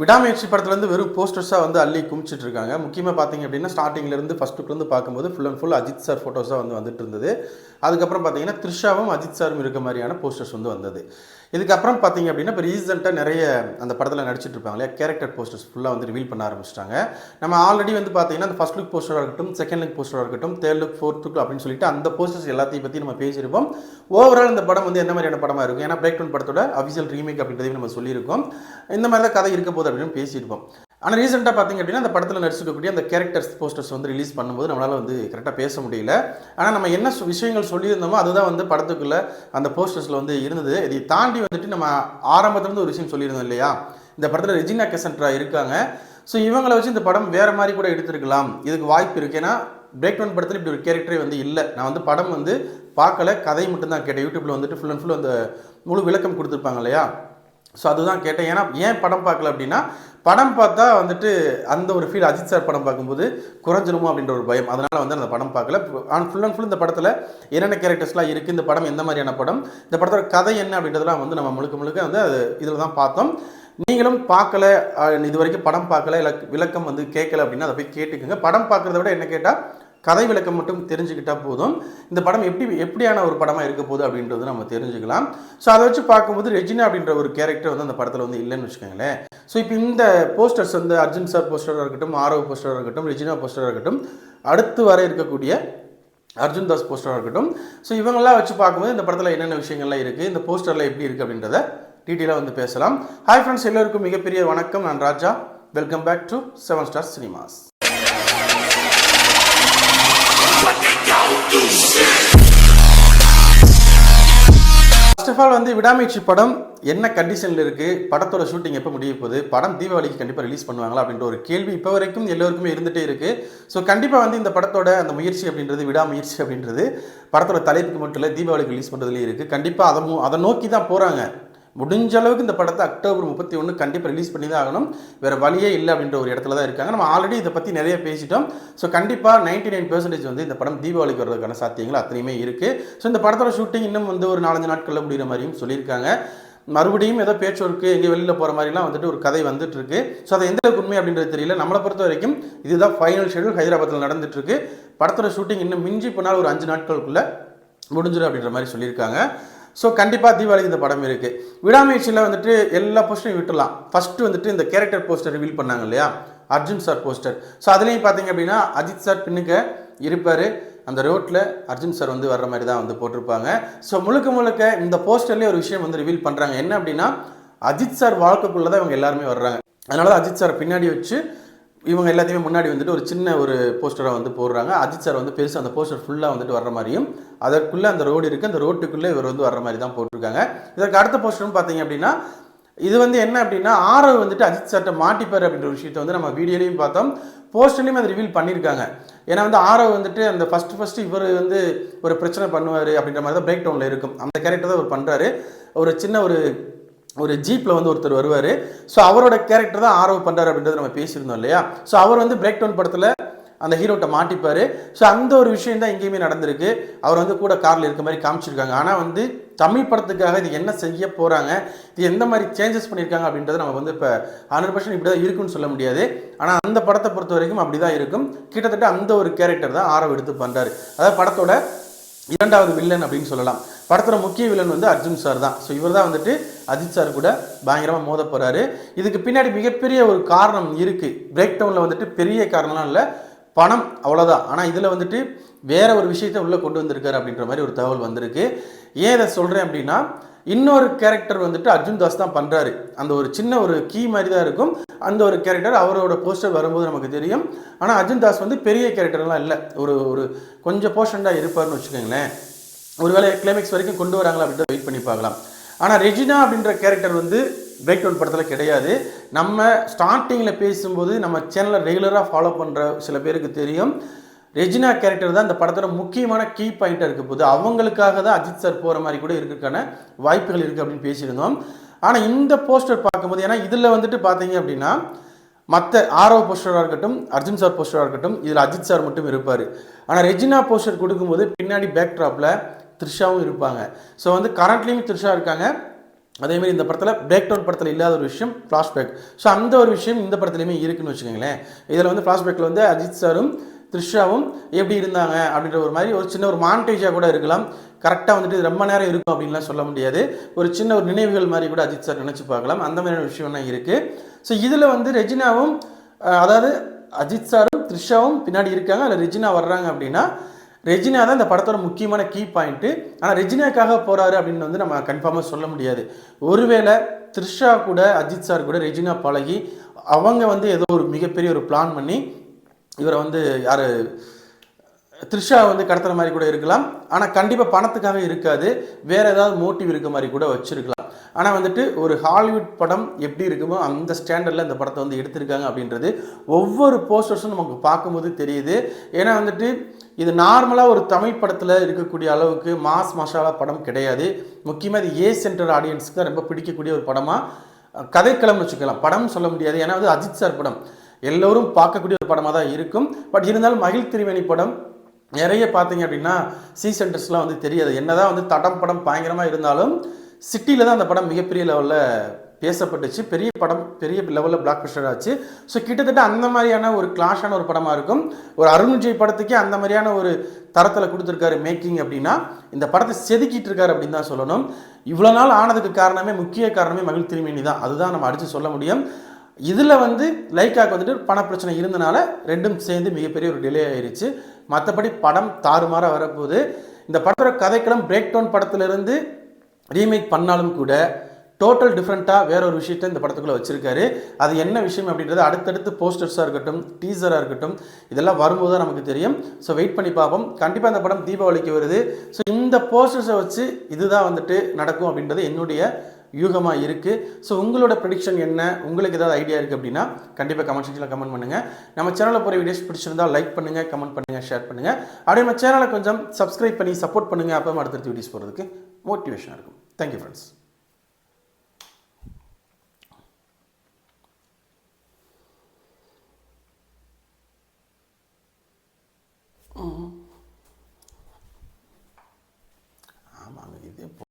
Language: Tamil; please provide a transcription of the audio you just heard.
விடாமுயற்சி படத்துலேருந்து வெறும் போஸ்டர்ஸாக வந்து அள்ளி குமிச்சிட்டு இருக்காங்க. முக்கியமாக பார்த்தீங்க அப்படின்னா ஸ்டார்டிங்லேருந்து ஃபஸ்ட்டுலேருந்து பார்க்கும்போது full and full Ajith sir ஃபோட்டோஸாக வந்து வந்துட்டு இருந்தது. அதுக்கப்புறம் பார்த்தீங்கன்னா த்ரிஷாவும் அஜித் சாரும் இருக்க மாதிரியான போஸ்டர்ஸ் வந்து வந்தது. இதுக்கப்புறம் பார்த்தீங்க அப்படின்னா இப்போ ரீசெண்டாக நிறைய அந்த படத்தில் நடிச்சிட்டு இருப்பாங்க இல்லையா? கேரக்டர் போஸ்டர்ஸ் ஃபுல்லாக வந்து ரிவீல் பண்ண ஆரம்பிச்சிட்டாங்க. நம்ம ஆல்ரெடி வந்து பார்த்தீங்கன்னா அந்த ஃபஸ்ட் லுக் போஸ்டராக இருக்கட்டும் செகண்ட் லுக் போஸ்டராக இருக்கட்டும் தேர்ட் லுக் ஃபோர்த் லுக் அப்படின்னு சொல்லிட்டு அந்த போஸ்டர்ஸ் எல்லாத்தையும் பற்றி நம்ம பேசியிருப்போம். ஓவரால் இந்த படம் வந்து என்ன மாதிரியான படமாக இருக்கும்? ஏன்னா பிரேக் டவுன் படத்தோட அஃபிஷியல் ரீமேக் அப்படின்றதையும் நம்ம சொல்லியிருக்கோம். இந்த மாதிரி தான் கதை இருக்க போகுது அப்படின்னு பேசியிருப்போம். ஆனால் ரீசெண்டாக பார்த்தீங்க அப்படின்னா அந்த படத்தில் நடிச்சிருக்கக்கூடிய அந்த கேரக்டர்ஸ் போஸ்டர்ஸ் வந்து ரிலீஸ் பண்ணும்போது நம்மளால் வந்து கரெக்டாக பேச முடியல. ஆனால் நம்ம என்ன விஷயங்கள் சொல்லியிருந்தோமோ அதுதான் வந்து படத்துக்குள்ள அந்த போஸ்டர்ஸில் வந்து இருந்தது. இதை தாண்டி வந்துட்டு நம்ம ஆரம்பத்துலேருந்து ஒரு விஷயம் சொல்லியிருந்தோம் இல்லையா? இந்த படத்தில் ரெஜினா கெசன்ட்ரா இருக்காங்க. ஸோ இவங்களை வச்சு இந்த படம் வேறு மாதிரி கூட எடுத்திருக்கலாம். இதுக்கு வாய்ப்பு இருக்கு. ஏன்னா பிரேக் டவுன் படத்தில் இப்படி ஒரு கேரக்டரே வந்து இல்லை. நான் வந்து படம் வந்து பார்க்கல கதை மட்டும்தான் கேட்டேன். யூடியூப்பில் வந்துட்டு ஃபுல் அண்ட் ஃபுல் அந்த முழு விளக்கம் கொடுத்துருப்பாங்க இல்லையா? ஸோ அதுதான் கேட்டேன். ஏன்னா ஏன் படம் பார்க்கல அப்படின்னா படம் பார்த்தா வந்துட்டு அந்த ஒரு ஃபீல் அஜித் சார் படம் பார்க்கும்போது குறைஞ்சிருமோ அப்படின்ற ஒரு பயம். அதனால் வந்து அந்த படம் பார்க்கல. ஆன் ஃபுல் அண்ட் ஃபுல் இந்த படத்தில் என்னென்ன கேரக்டர்ஸ்லாம் இருக்குது இந்த படம் எந்த மாதிரியான படம் இந்த படத்தோட கதை என்ன அப்படின்றதெல்லாம் வந்து நம்ம முழுக்க முழுக்க வந்து அது இதில் தான் பார்த்தோம். நீங்களும் பார்க்கல இது வரைக்கும் படம் பார்க்கல இல்லை விளக்கம் வந்து கேட்கல அப்படின்னா அதை போய் கேட்டுக்கோங்க. படம் பார்க்குறத விட என்ன கேட்டால் கதை விளக்கம் மட்டும் தெரிஞ்சுக்கிட்டால் போதும். இந்த படம் எப்படி எப்படியான ஒரு படமாக இருக்க போகுது அப்படின்றது நம்ம தெரிஞ்சுக்கலாம். ஸோ அதை வச்சு பார்க்கும்போது ரெஜினா அப்படின்ற ஒரு கேரக்டர் வந்து அந்த படத்தில் வந்து இல்லைன்னு வச்சுக்கோங்களேன். ஸோ இப்போ இந்த போஸ்டர்ஸ் வந்து அர்ஜுன் சார் போஸ்டராக இருக்கட்டும் ஆரவ் போஸ்டராக இருக்கட்டும் ரெஜினா போஸ்டராக இருக்கட்டும் அடுத்து வர இருக்கக்கூடிய அர்ஜுன் தாஸ் போஸ்டராக இருக்கட்டும். ஸோ இவங்கெல்லாம் வச்சு பார்க்கும்போது இந்த படத்தில் என்னென்ன விஷயங்கள்லாம் இருக்குது இந்த போஸ்டரில் எப்படி இருக்குது அப்படின்றத டீட்டெயிலாக வந்து பேசலாம். ஹாய் ஃப்ரெண்ட்ஸ் எல்லோருக்கும் மிகப்பெரிய வணக்கம். நான் Raja. Welcome back to seven star cinemas first of all வந்து விடாமுயற்சி படம் என்ன கண்டிஷனில் இருக்குது படத்தோட ஷூட்டிங் எப்போ முடிய போகுது? படம் தீபாவளிக்கு கண்டிப்பாக ரிலீஸ் பண்ணுவாங்களா? அப்படின்ற ஒரு கேள்வி இப்போ வரைக்கும் எல்லோருக்குமே இருந்துகிட்டே இருக்குது ஸோ கண்டிப்பாக வந்து இந்த படத்தோட அந்த முயற்சி அப்படின்றது விடாமுயற்சி அப்படின்றது படத்தோட தலைப்புக்கு மட்டும் இல்லை தீபாவளிக்கு ரிலீஸ் பண்ணுறதுலேயே இருக்குது கண்டிப்பாக அதை அதை நோக்கி தான் போகிறாங்க முடிஞ்ச அளவுக்கு இந்த படத்தை அக்டோபர் முப்பத்தி ஒன்று கண்டிப்பாக ரிலீஸ் பண்ணி தான் ஆகணும். வேறு வழியே இல்லை அப்படின்ற ஒரு இடத்துல தான் இருக்காங்க. நம்ம ஆல்ரெடி இதை பற்றி நிறைய பேசிட்டோம். ஸோ கண்டிப்பாக நைன்டி நைன் பெர்சன்டேஜ் வந்து இந்த படம் தீபாவளிக்கு வர்றதுக்கான சாத்தியங்கள் அத்தனையுமே இருக்குது ஸோ இந்த படத்தோட ஷூட்டிங் இன்னும் வந்து ஒரு நாலஞ்சு நாட்களில் முடிகிற மாதிரியும் சொல்லியிருக்காங்க. மறுபடியும் ஏதோ பேச்சுவர்க்கு எங்கே வெளியில் போகிற மாதிரிலாம் வந்துட்டு ஒரு கதை வந்துட்டு இருக்கு ஸோ அதை எந்த அளவுக்கு உண்மை அப்படின்றது தெரியல. நம்மளை பொறுத்த வரைக்கும் இதுதான் ஃபைனல் ஷெடியூல் ஹைதராபாத்தில் நடந்துட்டு இருக்கு படத்தோட ஷூட்டிங் இன்னும் மிஞ்சி போனால் ஒரு அஞ்சு நாட்களுக்குள்ள முடிஞ்சிடும் அப்படின்ற மாதிரி சொல்லியிருக்காங்க. ஸோ கண்டிப்பாக தீபாவளிக்கு இந்த படம் இருக்குது விடாமுயற்சியில் வந்துட்டு எல்லா போஸ்டரையும் விட்டுலாம் ஃபஸ்ட்டு வந்துட்டு இந்த கேரக்டர் போஸ்டர் ரிவீல் பண்ணாங்க இல்லையா? அர்ஜுன் சார் போஸ்டர் ஸோ அதுலேயும் பார்த்தீங்க அப்படின்னா அஜித் சார் பின்னுக்க இருப்பார். அந்த ரோட்டில் அர்ஜுன் சார் வந்து வர்ற மாதிரி தான் வந்து போட்டிருப்பாங்க. ஸோ முழுக்க முழுக்க இந்த போஸ்டர்லேயே ஒரு விஷயம் வந்து ரிவீல் பண்ணுறாங்க என்ன அப்படின்னா அஜித் சார் வாழ்க்கைக்குள்ளே தான் இவங்க எல்லாருமே வர்றாங்க. அதனால தான் அஜித் சார் பின்னாடி வச்சு இவங்க எல்லாத்தையுமே முன்னாடி வந்துட்டு ஒரு சின்ன ஒரு போஸ்டராக வந்து போடுறாங்க. அஜித் சார் வந்து பெருசாக அந்த போஸ்டர் ஃபுல்லாக வந்துட்டு வர்ற மாதிரியும் அதற்குள்ளே அந்த ரோடு இருக்குது அந்த ரோட்டுக்குள்ளே இவர் வந்து வர்ற மாதிரி தான் போட்டிருக்காங்க. இதற்கு அடுத்த போஸ்டர்னு பார்த்தீங்க அப்படின்னா இது வந்து என்ன அப்படின்னா ஆரவ் வந்துட்டு அஜித் சார்ட்ட மாட்டிப்பார் அப்படின்ற விஷயத்தை வந்து நம்ம வீடியோலையும் பார்த்தோம். போஸ்டர்லையும் அதை ரிவீல் பண்ணியிருக்காங்க. ஏன்னா வந்து ஆரவ் வந்துட்டு அந்த ஃபஸ்ட்டு ஃபஸ்ட்டு இவர் வந்து ஒரு பிரச்சனை பண்ணுவார் அப்படின்ற மாதிரி தான் பிரேக் டவுனில் இருக்கும். அந்த கேரக்டர் தான் அவர் பண்ணுறாரு ஒரு சின்ன ஒரு ஒரு ஜீப்பில் வந்து ஒருத்தர் வருவார். ஸோ அவரோட கேரக்டர் தான் ஆர்வம் பண்ணுறாரு அப்படின்றத நம்ம பேசியிருந்தோம் இல்லையா? ஸோ அவர் வந்து பிரேக் டவுன் படத்தில் அந்த ஹீரோட்ட மாட்டிப்பார். ஸோ அந்த ஒரு விஷயம் தான் இங்கேயுமே நடந்திருக்கு. அவர் வந்து கூட காரில் இருக்க மாதிரி காமிச்சிருக்காங்க. ஆனால் வந்து தமிழ் படத்துக்காக இது என்ன செய்ய போகிறாங்க இது எந்த மாதிரி சேஞ்சஸ் பண்ணியிருக்காங்க அப்படின்றத நம்ம வந்து இப்போ ஹண்ட்ரட் பர்சன்ட் இப்படி தான் இருக்குன்னு சொல்ல முடியாது. ஆனால் அந்த படத்தை பொறுத்த வரைக்கும் அப்படி தான் இருக்கும். கிட்டத்தட்ட அந்த ஒரு கேரக்டர் தான் ஆரவ் எடுத்து பண்ணுறாரு அதாவது படத்தோட இரண்டாவது வில்லன் அப்படின்னு சொல்லலாம். படத்தோட முக்கிய வில்லன் வந்து அர்ஜுன் சார் தான். ஸோ இவர் தான் வந்துட்டு அஜித் சார் கூட பயங்கரமாக மோத போகிறாரு இதுக்கு பின்னாடி மிகப்பெரிய ஒரு காரணம் இருக்குது பிரேக் டவுனில் வந்துட்டு பெரிய காரணம்லாம் இல்லை. பணம் அவ்வளோதான் ஆனால் இதில் வந்துட்டு வேற ஒரு விஷயத்தை உள்ளே கொண்டு வந்திருக்காரு அப்படின்ற மாதிரி ஒரு தகவல் வந்திருக்கு. ஏன் இதை சொல்கிறேன் அப்படின்னா இன்னொரு கேரக்டர் வந்துட்டு அர்ஜுன் தாஸ் தான் பண்ணுறாரு அந்த ஒரு சின்ன ஒரு கீ மாதிரி தான் இருக்கும். அந்த ஒரு கேரக்டர் அவரோட போஸ்டர் வரும்போது நமக்கு தெரியும். ஆனால் அர்ஜுன் தாஸ் வந்து பெரிய கேரக்டர்லாம் இல்லை. ஒரு ஒரு கொஞ்சம் போர்ஷன்டாக இருப்பார்னு வச்சுக்கோங்களேன். ஒருவேளை கிளைமேக்ஸ் வரைக்கும் கொண்டு வராங்களா அப்படின்றத வெயிட் பண்ணி பார்க்கலாம். ஆனால் ரெஜினா அப்படின்ற கேரக்டர் வந்து பிரேக் டவுன் படத்தில் கிடையாது. நம்ம ஸ்டார்டிங்கில் பேசும்போது நம்ம சேனலை ரெகுலராக ஃபாலோ பண்ணுற சில பேருக்கு தெரியும். ரெஜினா கேரக்டர் தான் இந்த படத்தோட முக்கியமான கீ பாயிண்ட்டாக இருக்க போது அவங்களுக்காக தான் அஜித் சார் போகிற மாதிரி கூட இருக்கிறதுக்கான வாய்ப்புகள் இருக்குது அப்படின்னு பேசியிருந்தோம். ஆனால் இந்த போஸ்டர் பார்க்கும்போது ஏன்னா இதில் வந்துட்டு பார்த்தீங்க அப்படின்னா மற்ற ஆரோ போஸ்டராக இருக்கட்டும் அர்ஜுன் சார் போஸ்டராக இருக்கட்டும் இதில் அஜித் சார் மட்டும் இருப்பார். ஆனால் ரெஜினா போஸ்டர் கொடுக்கும்போது பின்னாடி பேக் ட்ராப்பில் த்ரிஷாவும் இருப்பாங்க. ஸோ வந்து கரண்ட்லேயும் த்ரிஷா இருக்காங்க. அதேமாதிரி இந்த படத்தில் பிரேக் டவுன் படத்தில் இல்லாத ஒரு விஷயம் ஃப்ளாஷ்பேக் ஸோ அந்த ஒரு விஷயம் இந்த படத்துலையுமே இருக்குன்னு வச்சுக்கோங்களேன். இதில் வந்து ஃப்ளாஷ்பேக்கில் வந்து அஜித் சாரும் த்ரிஷாவும் எப்படி இருந்தாங்க அப்படின்ற ஒரு மாதிரி ஒரு சின்ன ஒரு மாண்டேஜாக கூட இருக்கலாம். கரெக்டாக வந்துட்டு ரொம்ப நேரம் இருக்கும் அப்படின்லாம் சொல்ல முடியாது. ஒரு சின்ன ஒரு நினைவுகள் மாதிரி கூட அஜித் சார் நினச்சி பார்க்கலாம். அந்த மாதிரியான விஷயம்லாம் இருக்குது ஸோ இதில் வந்து ரெஜினாவும் அதாவது அஜித் சாரும் த்ரிஷாவும் பின்னாடி இருக்காங்க. அதில் ரெஜினா வர்றாங்க அப்படின்னா ரெஜினா தான் இந்த படத்தோட முக்கியமான கீ பாயிண்ட்டு ஆனால் ரெஜினாக்காக போகிறாரு அப்படின்னு வந்து நம்ம கன்ஃபார்மாக சொல்ல முடியாது. ஒருவேளை த்ரிஷா கூட அஜித் சார் கூட ரெஜினா பழகி அவங்க வந்து ஏதோ ஒரு மிகப்பெரிய ஒரு பிளான் பண்ணி இவரை வந்து யார் த்ரிஷா வந்து கடத்துகிற மாதிரி கூட இருக்கலாம். ஆனால் கண்டிப்பாக பணத்துக்காக இருக்காது. வேறு ஏதாவது மோட்டிவ் இருக்க மாதிரி கூட வச்சுருக்கலாம். ஆனால் வந்துட்டு ஒரு ஹாலிவுட் படம் எப்படி இருக்குமோ அந்த ஸ்டாண்டர்டில் இந்த படத்தை வந்து எடுத்திருக்காங்க அப்படின்றது ஒவ்வொரு போஸ்டர்ஸும் நமக்கு பார்க்கும்போது தெரியுது. ஏன்னா வந்துட்டு இது நார்மலாக ஒரு தமிழ் படத்தில் இருக்கக்கூடிய அளவுக்கு மாஸ் மசாலா படம் கிடையாது. முக்கியமாக இது ஏ சென்டர் ஆடியன்ஸுக்கு ரொம்ப பிடிக்கக்கூடிய ஒரு படமாக கதைக்களம்னு வச்சுக்கலாம். படம் சொல்ல முடியாது. ஏன்னா வந்து அஜித் சார் படம். எல்லோரும் பார்க்கக்கூடிய ஒரு படமாக தான் இருக்கும். பட் இருந்தாலும் மகிழ் திருவேணி படம் நிறைய பார்த்தீங்க அப்படின்னா சி சென்டர்ஸ்லாம் வந்து தெரியாது. என்னதான் வந்து தடம் படம் பயங்கரமாக இருந்தாலும் சிட்டியில் தான் அந்த படம் மிகப்பெரிய லெவலில் பேசப்பட்டுச்சு. பெரிய படம் பெரிய லெவலில் பிளாக் பஸ்டர் ஆச்சு. ஸோ கிட்டத்தட்ட அந்த மாதிரியான ஒரு கிளாஷான ஒரு படமாக இருக்கும். ஒரு அருண் விஜய் படத்துக்கே அந்த மாதிரியான ஒரு தரத்தில் கொடுத்துருக்காரு மேக்கிங் அப்படின்னா இந்த படத்தை செதுக்கிட்டு இருக்காரு அப்படின்னு தான் சொல்லணும். இவ்வளோ நாள் ஆனதுக்கு காரணமே முக்கிய காரணமே மகிழ் திருமேனி தான். அதுதான் நம்ம அடித்து சொல்ல முடியும். இதில் வந்து லைக்காக்கு வந்துட்டு பண பிரச்சனை இருந்தனால ரெண்டும் சேர்ந்து மிகப்பெரிய ஒரு டிலே ஆயிடுச்சு மற்றபடி படம் தாறுமாறாக வரப்போகுது. இந்த படத்தோட கதைக்களம் பிரேக் டவுன் படத்துலேருந்து ரீமேக் பண்ணாலும் கூட டோட்டல் டிஃப்ரெண்ட்டாக வேற ஒரு விஷயத்தை இந்த படத்துக்குள்ளே வச்சிருக்காரு. அது என்ன விஷயம் அப்படின்றது அடுத்தடுத்து போஸ்டர்ஸாக இருக்கட்டும் டீசராக இருக்கட்டும் இதெல்லாம் வரும்போது தான் நமக்கு தெரியும். ஸோ வெயிட் பண்ணி பார்ப்போம். கண்டிப்பாக இந்த படம் தீபாவளிக்கு வருது. ஸோ இந்த போஸ்டர்ஸை வச்சு இதுதான் வந்துட்டு நடக்கும் அப்படின்றது என்னுடைய யூகமாக இருக்குது ஸோ உங்களோட ப்ரெடிக்ஷன் என்ன? உங்களுக்கு ஏதாவது ஐடியா இருக்குது அப்படின்னா கண்டிப்பாக கமெண்ட் செக்ஷனில் கமெண்ட் பண்ணுங்கள் நம்ம சேனலில் போகிற வீடியோஸ் பிடிச்சிருந்தால் லைக் பண்ணுங்கள் கமெண்ட் பண்ணுங்கள் ஷேர் பண்ணுங்கள் அப்படியே நம்ம சேனலை கொஞ்சம் சப்ஸ்கிரைப் பண்ணி சப்போர்ட் பண்ணுங்கள் அப்போ அடுத்தடுத்த வீடியோஸ் போகிறதுக்கு மோட்டிவேஷனாக இருக்கும். Thank you friends